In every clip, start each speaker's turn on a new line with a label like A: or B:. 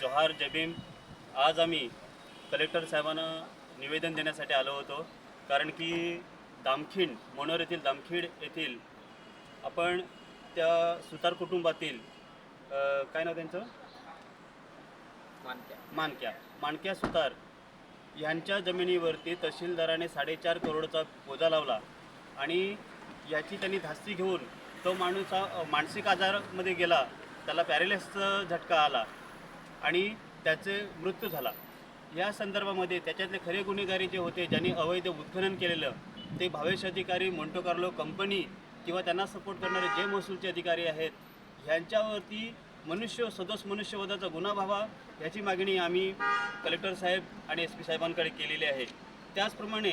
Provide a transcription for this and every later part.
A: जोहार जबीम आज आम्ही कलेक्टर साहेबांना निवेदन देण्यासाठी आलो होतो. कारण की दामखिंड मनोर येथील दामखिंड येथील आपण त्या सुतार कुटुंबातील काय नाव त्यांचं?
B: मानत्या
A: मानक्या. मानक्या सुतार यांच्या जमिनीवरती तहसीलदाराने साडेचार करोडचा बोजा लावला आणि याची त्यांनी धास्ती घेऊन तो माणूस हा मानसिक आजारामध्ये गेला. त्याला पॅरेलिसचा झटका आला. आणि त्याचे मृत्यू झाला. या संदर्भामध्ये त्याच्यातले खरे गुन्हेगारी जे होते ज्यांनी अवैध उत्खनन केलेलं ते भावेश अधिकारी मोंटो कार्लो कंपनी किंवा त्यांना सपोर्ट करणारे जे महसूलचे अधिकारी आहेत ह्यांच्यावरती मनुष्य सदोष मनुष्यवधाचा गुन्हा व्हावा याची मागणी आम्ही कलेक्टर साहेब आणि एस पी साहेबांकडे केलेली आहे. त्याचप्रमाणे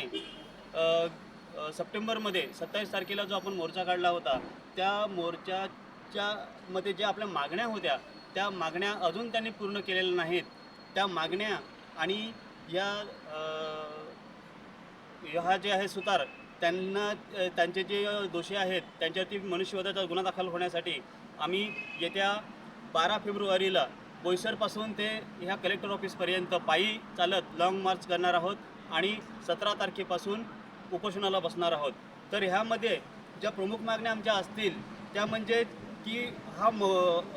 A: सप्टेंबरमध्ये सत्तावीस तारखेला जो आपण मोर्चा काढला होता त्या मोर्चाच्या मध्ये ज्या आपल्या मागण्या होत्या त्या मागण्या अजून त्यांनी पूर्ण केलेल्या नाहीत. त्या मागण्या आणि या हा जे आहे सुतार त्यांना त्यांचे जे दोषी आहेत त्यांच्यावरती मनुष्यवधाचा गुन्हा दाखल होण्यासाठी आम्ही येत्या बारा फेब्रुवारीला बोईसरपासून ते ह्या कलेक्टर ऑफिसपर्यंत पायी चालत लाँग मार्च करणार आहोत आणि सतरा तारखेपासून उपोषणाला बसणार आहोत. तर ह्यामध्ये ज्या प्रमुख मागण्या आमच्या असतील त्या म्हणजे की हा म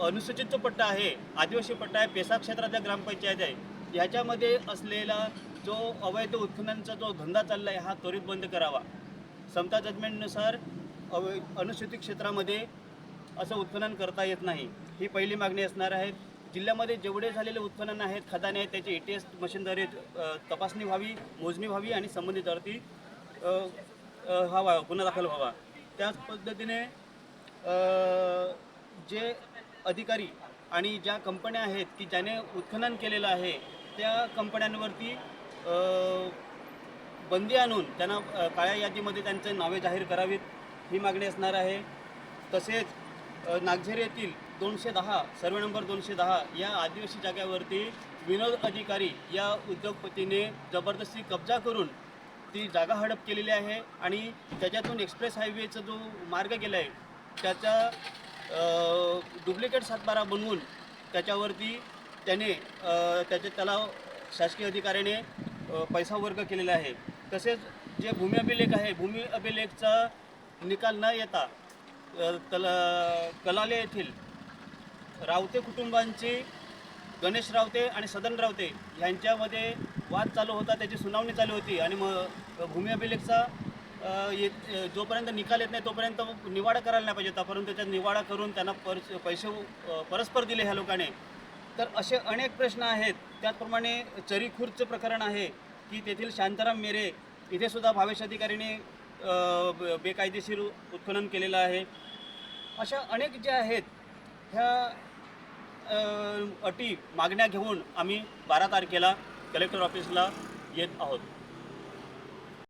A: अनुसूचित जो पट्टा आहे आदिवासी पट्टा आहे पेसा क्षेत्रातल्या ग्रामपंचायत आहे ह्याच्यामध्ये असलेला जो अवैध उत्खननचा जो धंदा चालला आहे हा त्वरित बंद करावा. समता जजमेंटनुसार अव अनुसूचित क्षेत्रामध्ये असं उत्खनन करता येत नाही. ही पहिली मागणी असणार आहे. जिल्ह्यामध्ये जेवढे झालेले उत्खनन आहेत खदाने आहेत त्याची ए टी एस मशीनद्वारे तपासणी व्हावी मोजणी व्हावी आणि संबंधित हा व्हा- गुन्हा दाखल व्हावा. त्याच पद्धतीने जे अधिकारी आणि ज्या कंपन्या आहेत की ज्याने उत्खनन केलेलं आहे त्या कंपन्यांवरती बंदी आणून त्यांना काळ्या यादीमध्ये त्यांचे नावे जाहीर करावीत ही मागणी असणार आहे. तसेच नागझेर येथील दोनशे दहा सर्वे नंबर दोनशे दहा या आदिवासी जागेवरती विनोद अधिकारी या उद्योगपतीने जबरदस्ती कब्जा करून ती जागा हडप केलेली आहे आणि त्याच्यातून एक्सप्रेस हायवेचा जो मार्ग गेला आहे त्याचा डुप्लिकेट सातबारा बनवून त्याच्यावरती त्याने त्याचे त्याला शासकीय अधिकाऱ्याने पैसा वर्ग केलेला आहे. तसेच जे भूमी अभिलेख आहे भूमी अभिलेखचा निकाल न येता तला कलाले येथील रावते कुटुंबांची गणेश रावते आणि सदन रावते यांच्यामध्ये वाद चालू होता त्याची सुनावणी चालू होती आणि मग भूमी अभिलेखचा येत जोपर्यंत निकाल येत नाही तोपर्यंत निवाडा करायला नाही पाहिजे होता. परंतु त्याचा निवाडा करून त्यांना पर पैसे परस्पर दिले ह्या लोकांनी. तर असे अनेक प्रश्न आहेत. त्याचप्रमाणे चरीखुर्दचं प्रकरण आहे की तेथील शांताराम मेरे इथेसुद्धा भावेश अधिकारीने ब- बेकायदेशीर उत्खनन केलेलं आहे. अशा अनेक ज्या आहेत ह्या अटी मागण्या घेऊन आम्ही बारा तारखेला कलेक्टर ऑफिसला येत आहोत.